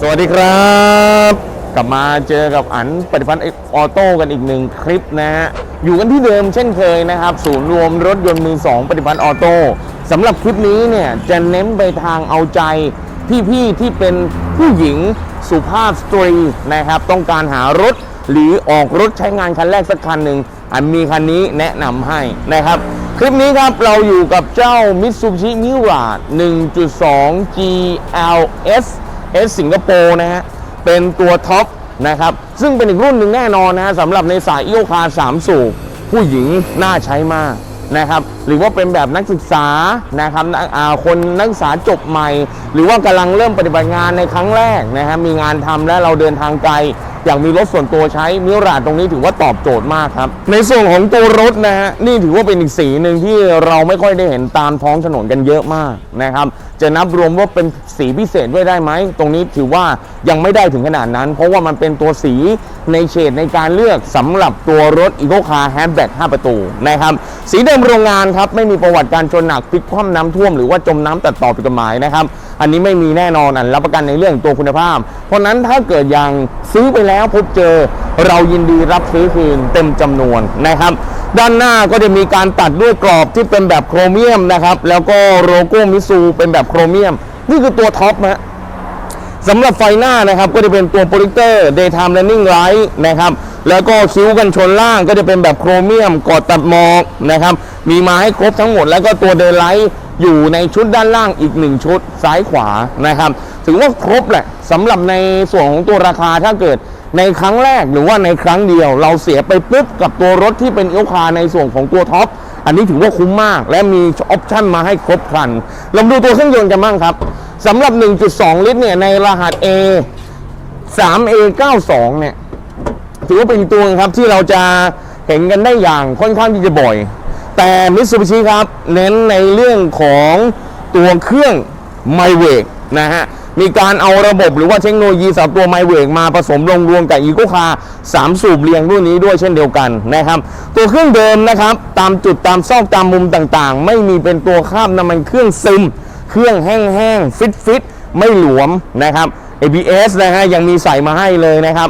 สวัสดีครับ กลับมาเจอกับอันปฏิพัฒน์ออโต้กันอีกหนึ่งคลิปนะฮะอยู่กันที่เดิมเช่นเคยนะครับ ศูนย์รวมรถยนต์มือสองปฏิพัฒน์ออโต้สำหรับคลิปนี้เนี่ยจะเน้นไปทางเอาใจพี่ๆที่เป็นผู้หญิงสุภาพสตรีนะครับ ต้องการหารถหรือออกรถใช้งานคันแรกสักคันหนึ่งอันมีคันนี้แนะนำให้นะครับ คลิปนี้ครับเราอยู่กับเจ้า Mitsubishi Mirage 1.2 GLS S สิงคโปร์นะฮะ เป็นตัวท็อปนะครับ ซึ่งเป็นอีกรุ่นหนึ่งแน่นอนนะฮะสำหรับในสายอีโอคาร์3สูบผู้หญิงน่าใช้มากนะครับหรือว่าเป็นแบบนักศึกษานะครับคนนักศึกษาจบใหม่ หรือว่ากำลังเริ่มปฏิบัติงานในครั้งแรกนะฮะมีงานทำและเราเดินทางไกล อยากมีรถส่วนตัวใช้มิราดตรงนี้ถือว่าตอบโจทย์มากครับ ในส่วนของตัวรถนะฮะนี่ถือว่าเป็นอีกสีหนึ่งที่เราไม่ค่อยได้เห็นตามท้องถนนกันเยอะมากนะครับ จะนับรวมว่าเป็นสีพิเศษด้วยได้ไหมตรงนี้ถือว่ายังไม่ได้ถึงขนาดนั้น เพราะว่ามันเป็นตัวสีในเฉดในการเลือกสำหรับตัวรถ e c o Car Hatchback 5ประตูนะครับ สีเดิมโรงงานครับ ไม่มีประวัติการชนหนักพลิกคว่ำน้ำท่วมหรือว่าจมน้ำตัดต่อผิดกฎหมายนะครับ อันนี้ไม่มีแน่นอนอันรับประกันในเรื่องตัวคุณภาพ เพราะฉะนั้นถ้าเกิดยังซื้อไปแล้วพบเจอ เรายินดีรับซื้อคืนเต็มจำนวนนะครับด้านหน้าก็จะมีการตัดด้วยกรอบที่เป็นแบบโครเมียมนะครับ แล้วก็โลโก้มิซูเป็นแบบโครเมียม นี่คือตัวท็อปนะ สำหรับไฟหน้านะครับก็จะเป็นตัวโปรเจคเตอร์ daytime running light นะครับแล้วก็คิ้วกันชนล่างก็จะเป็นแบบโครเมียมกอดตัดหมอกนะครับมีมาให้ครบทั้งหมด แล้วก็ตัวเด y l ไลท์อยู่ในชุดด้านล่างอีกหนึ่งชุดซ้ายขวานะครับถือว่าครบแหละสำหรับในส่วนของตัวราคาถ้าเกิดในครั้งแรกหรือว่าในครั้งเดียว เราเสียไปปุ๊บกับตัวรถที่เป็นเอลคาในส่วนของตัวท็อปอันนี้ถือว่าคุ้มมาก และมีออปชั่นมาให้ครบครันเรามาดูตัวเครื่องยนต์กันบ้างครับ สำหรับ 1.2 ลิตรเนี่ยในรหัส A 3A 92 เนี่ยถือว่าเป็นตัวครับที่เราจะเห็นกันได้อย่างค่อนข้างที่จะบ่อย แต่ Mitsubishi ครับ เน้นในเรื่องของตัวเครื่องไมเวกนะฮะ มีการเอาระบบหรือว่าเทคโนโลยีสำหรับตัวไมเวกมาผสมลงรวมกับอีโคคา3สูบเรียงรุ่นนี้ด้วยเช่นเดียวกันนะครับ ตัวเครื่องเดิมนะครับ ตามจุดตามซอกตามมุมต่างๆ ไม่มีเป็นตัวคาบน้ำมันเครื่องซึม เครื่องแห้งๆฟิตๆไม่หลวมนะครับ ABS นะฮะยังมีใส่มาให้เลยนะครับ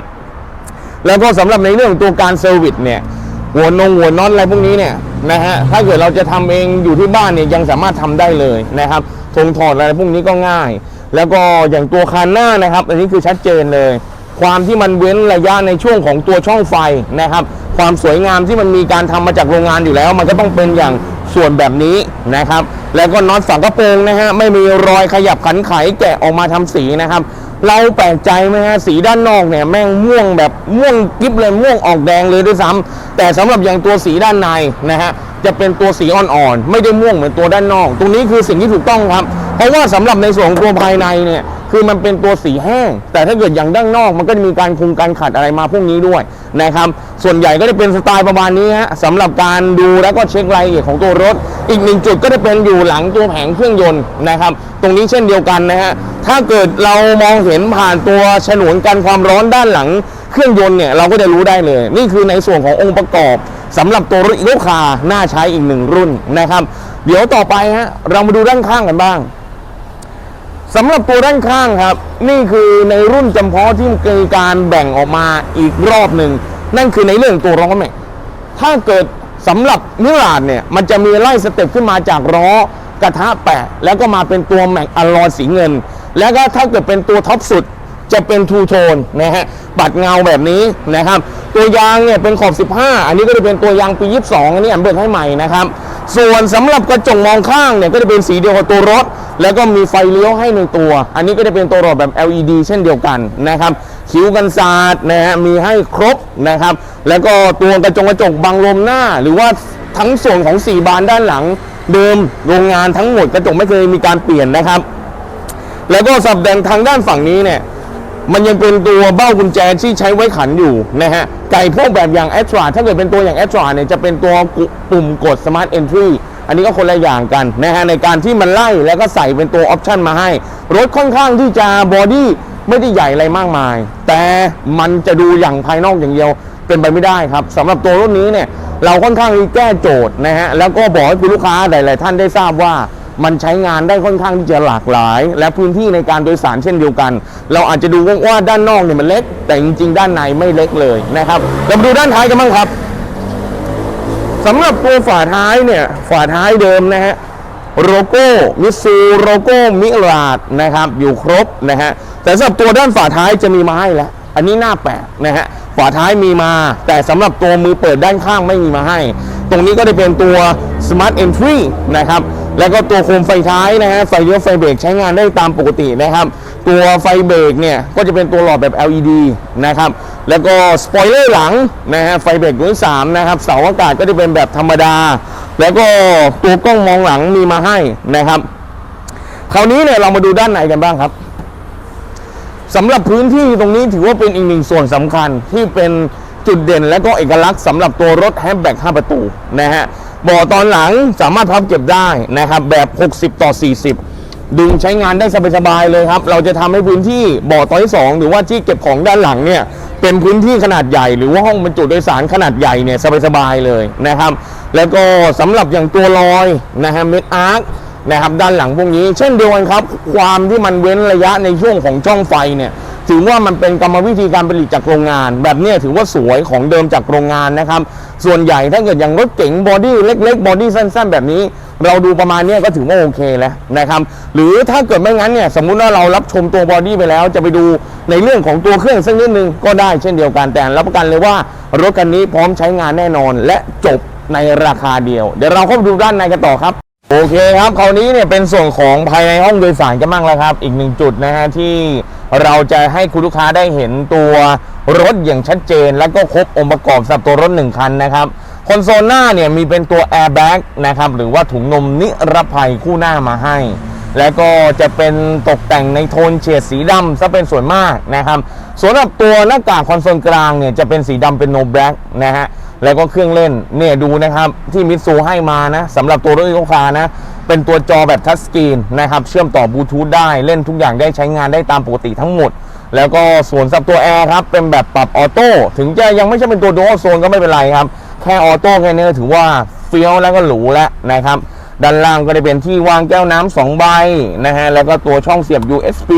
แล้วก็สำหรับในเรื่องของตัวการเซอร์วิสเนี่ยหัวนงหัวน็อตอะไรพวกนี้เนี่ยนะฮะถ้าเกิดเราจะทำเองอยู่ที่บ้านเนี่ยยังสามารถทำได้เลยนะครับทงถอดอะไรพวกนี้ก็ง่าย แล้วก็อย่างตัวคันหน้านะครับ อันนี้คือชัดเจนเลย ความที่มันเว้นระยะในช่วงของตัวช่องไฟนะครับ ความสวยงามที่มันมีการทำมาจากโรงงานอยู่แล้ว มันก็ต้องเป็นอย่าง ส่วนแบบนี้นะครับ แล้วก็น็อตฝังกระโปรงนะฮะไม่มีรอยขยับขันไขแกะออกมาทำสีนะครับ เราแปลกใจไหมฮะสีด้านนอกเนี่ยแม่งม่วงแบบม่วงกิ๊บเลยม่วงออกแดงเลยด้วยซ้ำแต่สำหรับอย่างตัวสีด้านในนะฮะจะเป็นตัวสีอ่อนๆไม่ได้ม่วงเหมือนตัวด้านนอก ตรงนี้คือสิ่งที่ถูกต้องครับ เพราะว่าสำหรับในส่วนของตัวภายในเนี่ย คือมันเป็นตัวสีแห้ง แต่ถ้าเกิดอย่างด้านนอกมันก็จะมีการคุมการขัดอะไรมาพวกนี้ด้วยนะครับ ส่วนใหญ่ก็จะเป็นสไตล์ประมาณนี้ฮะสำหรับการดูแล้วก็เช็ครายละเอียดของตัวรถ อีกหนึ่งจุดก็จะเป็นอยู่หลังตัวแผงเครื่องยนต์นะครับ ตรงนี้เช่นเดียวกันนะฮะถ้าเกิดเรามองเห็นผ่านตัวฉนวนกันความร้อนด้านหลังเครื่องยนต์เนี่ยเราก็จะรู้ได้เลย นี่คือในส่วนขององค์ประกอบสำหรับตัวรถอีโคคาน่าใช้อีกหนึ่งรุ่นนะครับ เดี๋ยวต่อไปฮะเรามาดูด้านข้างกันบ้าง สำหรับตัวด้านข้างครับ นี่คือในรุ่นจำเพาะที่มีการแบ่งออกมาอีกรอบหนึ่ง นั่นคือในเรื่องตัวล้อแม็กถ้าเกิดสำหรับมิลานเนี่ยมันจะมีไล่สเต็ปขึ้นมาจากล้อกระทะแปะ แล้วก็มาเป็นตัวแม็กอลลอยสีเงิน แล้วก็ถ้าเกิดเป็นตัวท็อปสุดจะเป็นทูโทนนะฮะปัดเงาแบบนี้นะครับ ตัวยางเนี่ยเป็นขอบ 15 อันนี้ก็จะเป็นตัวยางปี 22 อันนี้อันเบิกให้ใหม่นะครับ ส่วนสำหรับกระจกมองข้างเนี่ยก็จะเป็นสีเดียวกับตัวรถ แล้วก็มีไฟเลี้ยวให้ในตัว อันนี้ก็จะเป็นตัวหลอดแบบ LED เช่นเดียวกันนะครับคิ้วกันศาสตร์นะฮะมีให้ครบนะครับ แล้วก็ตัวกระจกกระจกบังลมหน้า หรือว่าทั้งส่วนของ 4 บานด้านหลัง เดิมโรงงานทั้งหมดกระจกไม่เคยมีการเปลี่ยนนะครับ แล้วก็สับแดงทางด้านฝั่งนี้เนี่ย มันยังเป็นตัวเบ้ากุญแจที่ใช้ไว้ขันอยู่นะฮะไก่พวกแบบอย่าง a t r a ถ้าเกิดเป็นตัวอย่าง a t r a เนี่ยจะเป็นตัวปุ่มกด Smart Entry อันนี้ก็คนละอย่างกันนะฮะในการที่มันไล่แล้วก็ใส่เป็นตัวออปชันมาให้ รถค่อนข้างที่จะบอดี้ไม่ได้ใหญ่อะไรมากมาย แต่มันจะดูอย่างภายนอกอย่างเดียวเป็นไปไม่ได้ครับสำหรับตัวรุ่นนี้เนี่ยเราค่อนข้างที่แก้โจทย์นะฮะแล้วก็บอกให้คุณลูกค้าหลาย ๆ ท่านได้ทราบว่า มันใช้งานได้ค่อนข้างที่จะหลากหลาย และพื้นที่ในการโดยสารเช่นเดียวกัน เราอาจจะดูว่าด้านนอกเนี่ยมันเล็ก แต่จริง ๆ ด้านในไม่เล็กเลยนะครับเรามาดูด้านท้ายกันบ้างครับสำหรับตัวฝาท้ายเนี่ยฝาท้ายเดิมนะฮะโลโก้มิซูโลโก้มิราดนะครับอยู่ครบนะฮะแต่สำหรับตัวด้านฝาท้ายจะมีมาให้แล้วอันนี้หน้าแปลกนะฮะฝาท้ายมีมา แต่สำหรับตัวมือเปิดด้านข้างไม่มีมาให้ ตรงนี้ก็จะเป็นตัว Smart Entry นะครับ แล้วก็ตัวโคมไฟท้ายนะฮะไฟเลี้ยวไฟเบรกใช้งานได้ตามปกตินะครับ ตัวไฟเบรกเนี่ยก็จะเป็นตัวหลอดแบบ LED นะครับแล้วก็สปอยเลอร์หลังนะฮะไฟเบรกรุ่น3นะครับเสาอากาศก็จะเป็นแบบธรรมดา แล้วก็ตัวกล้องมองหลังมีมาให้นะครับ คราวนี้เนี่ยเรามาดูด้านในกันบ้างครับสำหรับพื้นที่ตรงนี้ถือว่าเป็นอีกหนึ่งส่วนสำคัญที่เป็นจุดเด่นและก็เอกลักษณ์สำหรับตัวรถแฮชแบ็ก5ประตูนะฮะ บ่อตอนหลังสามารถพับเก็บได้นะครับแบบ 60 ต่อ 40 ดึงใช้งานได้สบายๆเลยครับ เราจะทำให้พื้นที่บ่อตอนที่ 2 หรือว่าที่เก็บของด้านหลังเนี่ยเป็นพื้นที่ขนาดใหญ่ หรือว่าห้องบรรจุโดยสารขนาดใหญ่เนี่ยสบายๆเลยนะครับ แล้วก็สำหรับอย่างตัวลอยนะฮะเมดอาร์คนะครับด้านหลังพวกนี้ เช่นเดียวกันครับ ความที่มันเว้นระยะในช่วงของช่องไฟเนี่ย ถือว่ามันเป็นกรรมวิธีการผลิตจากโรงงาน แบบนี้ถือว่าสวยของเดิมจากโรงงานนะครับ ส่วนใหญ่ถ้าเกิดอย่างรถเก๋งบอดี้เล็กๆบอดี้สั้น ๆ แบบนี้ เราดูประมาณนี้ก็ถือว่าโอเคแล้วนะครับหรือถ้าเกิดไม่งั้นเนี่ยสมมุติว่าเรารับชมตัวบอดี้ไปแล้วจะไปดูในเรื่องของตัวเครื่องสักนิดนึงก็ได้เช่นเดียวกันแต่รับประกันเลยว่ารถคันนี้พร้อมใช้งานแน่นอนและจบในราคาเดียว เดี๋ยวเราเข้าไปดูด้านในกันต่อครับ โอเคครับคราวนี้เนี่ยเป็นส่วนของภายในห้องโดยสารกันบ้างแล้วครับ อีกหนึ่งจุดนะฮะที่เราจะให้คุณลูกค้าได้เห็นตัวรถอย่างชัดเจน และก็ครบองค์ประกอบสำหรับตัวรถหนึ่งคันนะครับคอนโซลหน้าเนี่ยมีเป็นตัวแอร์แบ็กนะครับหรือว่าถุงนมนิรภัยคู่หน้ามาให้ แล้วก็จะเป็นตกแต่งในโทนเฉดสีดำซะเป็นส่วนมากนะครับส่วนหรับตัวหน้ากากคอนโซลกลางเนี่ยจะเป็นสีดำเป็นโนแบล็กนะฮะ แล้วก็เครื่องเล่นเนี่ยดูนะครับที่มิตซูให้มานะสำหรับตัวรถอีโคคานะ เป็นตัวจอแบบทัชสกรีนนะครับเชื่อมต่อบลูทูธได้เล่นทุกอย่างได้ใช้งานได้ตามปกติทั้งหมด แล้วก็ส่วนสับตัวแอร์ครับเป็นแบบปรับออโต้ถึงจะยังไม่ใช่เป็นตัวดูอัลโซนก็ไม่เป็นไรครับ แค่ออโต้แค่นี้ก็ถือว่าเฟี้ยวแล้วก็หรูแล้วนะครับด้านล่างก็จะเป็นที่วางแก้วน้ำสองใบนะฮะแล้วก็ตัวช่องเสียบ USB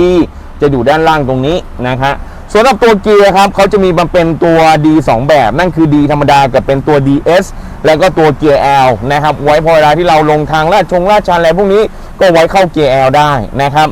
จะอยู่ด้านล่างตรงนี้นะครับ สำหรับตัวเกียร์ครับเขาจะมีมาเป็นตัว D 2 แบบ นั่นคือ D ธรรมดากับเป็นตัว DS แล้วก็ตัวเกียร์ L นะครับไว้พอเวลาที่เราลงทางลาดชงลาดชันอะไรพวกนี้ก็ไว้เข้าเกียร์ L ได้นะครับ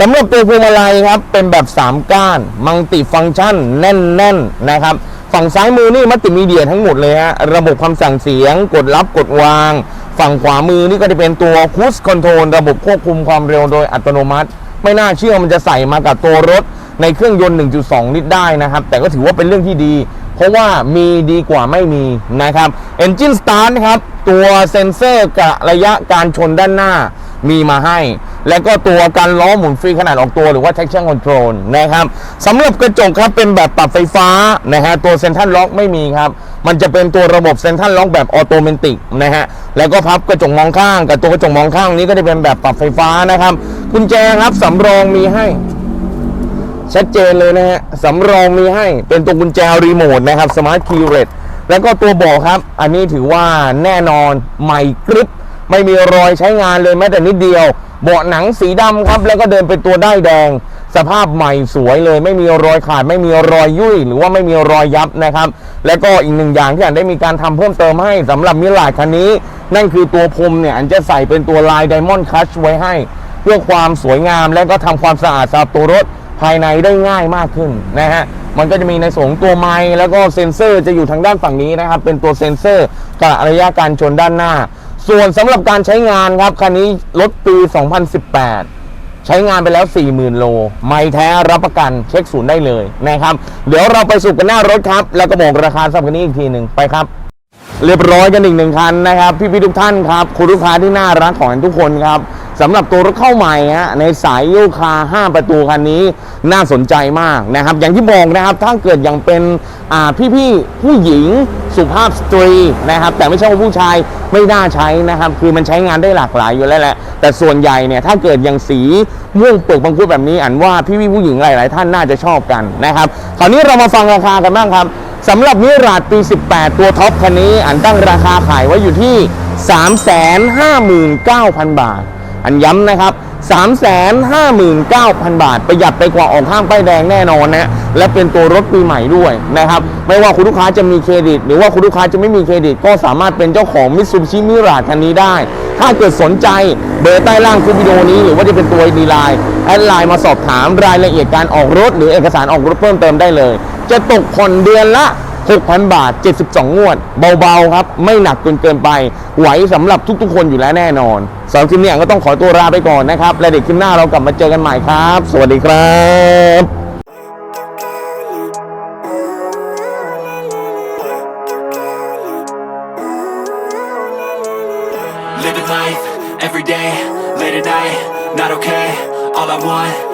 สำหรับตัวพวงมาลัยครับเป็นแบบ 3 ก้านมัลติฟังก์ชันแน่นๆนะครับฝั่งซ้ายมือนี่มัลติมีเดียทั้งหมดเลยฮะระบบคำสั่งเสียง กดรับกดวาง ฝั่งขวามือนี่ก็จะเป็นตัวคูสคอนโทรลระบบควบคุมความเร็วโดยอัตโนมัติ ไม่น่าเชื่อมันจะใส่มากับตัวรถ ในเครื่องยนต์ 1.2 ลิตรได้นะครับ แต่ก็ถือว่าเป็นเรื่องที่ดี เพราะว่ามีดีกว่าไม่มีนะครับ Engine Start ครับ ตัวเซ็นเซอร์กะระยะการชนด้านหน้ามีมาให้ และก็ตัวการล้อหมุนฟรีขนาดออกตัวหรือว่า traction control นะครับสำหรับกระจกครับเป็นแบบปรับไฟฟ้านะฮะตัวเซนทันล็อกไม่มีครับ มันจะเป็นตัวระบบเซนทันล็อกแบบออโตเมติกนะฮะแล้วก็พับกระจกมองข้าง กับตัวกระจกมองข้างนี้ก็จะเป็นแบบปรับไฟฟ้านะครับกุญแจครับสำรองมีให้ ชัดเจนเลยนะฮะสำรองมีให้เป็นตัวกุญแจรีโมทนะครับสมาร์ทคีย์เรดแล้วก็ตัวเบอกครับ อันนี้ถือว่าแน่นอนใหม่กริบไม่มีรอยใช้งานเลยแม้แต่นิดเดียว เบาะหนังสีดำครับ แล้วก็เดินเป็นตัวได้แดง สภาพใหม่สวยเลย ไม่มีรอยขาด ไม่มีรอยยุ่ย หรือว่าไม่มีรอยยับนะครับ แล้วก็อีกหนึ่งอย่างที่อันได้มีการทำเพิ่มเติมให้สำหรับมิลาดคันนี้ นั่นคือตัวพรมเนี่ยอันจะใส่เป็นตัวลายไดมอนด์คัชไว้ให้ เพื่อความสวยงามและก็ทำความสะอาดสำหรับตัวรถ ภายในได้ง่ายมากขึ้นนะฮะมันก็จะมีในส่วนของตัวไม้แล้วก็เซ็นเซอร์จะอยู่ทางด้านฝั่งนี้นะครับ เป็นตัวเซ็นเซอร์กะระยะการชนด้านหน้า ส่วนสำหรับการใช้งานครับคันนี้รถปี 2018 ใช้งานไปแล้ว 40,000 โล ไม่แท้รับประกันเช็คศูนย์ได้เลยนะครับ เดี๋ยวเราไปสุกันหน้ารถครับ แล้วก็บอกราคาสำหรับคันนี้อีกทีหนึ่งไปครับ เรียบร้อยกันอีกหนึ่งคันนะครับพี่พี่ๆทุกท่านครับ คุณลูกค้าที่น่ารักของทุกคนครับสำหรับตัวรถเข้าใหม่ฮะในสายโยคา 5 ประตูคันนี้น่าสนใจมากนะครับ อย่างที่บอกนะครับถ้าเกิดอย่างเป็นอ่าพี่พี่ๆผู้หญิงสุภาพสตรีนะครับ แต่ไม่ใช่ว่าผู้ชายไม่น่าใช้นะครับ คือมันใช้งานได้หลากหลายอยู่แล้วแหละแต่ส่วนใหญ่เนี่ยถ้าเกิดอย่างสีม่วงเปลือกบางคุดแบบนี้อันว่าพี่พี่ๆผู้หญิงหลาย ๆ ท่านน่าจะชอบกันนะครับคราวนี้เรามาฟังราคากันบ้างครับ สำหรับนิราดปี 18 ตัวท็อปคันนี้ อันตั้งราคาขายไว้อยู่ที่ 359,000 บาท อันย้ำนะครับ 359,000 บาท ประหยัดไปกว่าออกข้างป้ายแดงแน่นอนนะและเป็นตัวรถปีใหม่ด้วยนะครับ ไม่ว่าคุณลูกค้าจะมีเครดิต หรือว่าคุณลูกค้าจะไม่มีเครดิต ก็สามารถเป็นเจ้าของมิตซูบิชิมิราดคันนี้ได้ ถ้าเกิดสนใจเบอร์ใต้ล่างคลิปวิดีโอนี้หรือว่าจะเป็นตัวดีไลน์แอดไลน์มาสอบถามรายละเอียดการออกรถ หรือเอกสารออกรถเพิ่มเติมได้เลย จะตกผ่อนเดือนละ 6,000 บาท 72 งวด เบาๆครับ ไม่หนักจนเกินไป ไหวสำหรับทุกๆ คนอยู่แล้วแน่นอนสำหรับคลิปนี้ก็ต้องขอตัวลาไปก่อนนะครับ และเดี๋ยวคลิปหน้าเรากลับมาเจอกันใหม่ครับ สวัสดีครับ Living life, every day, late at night, not okay All I want,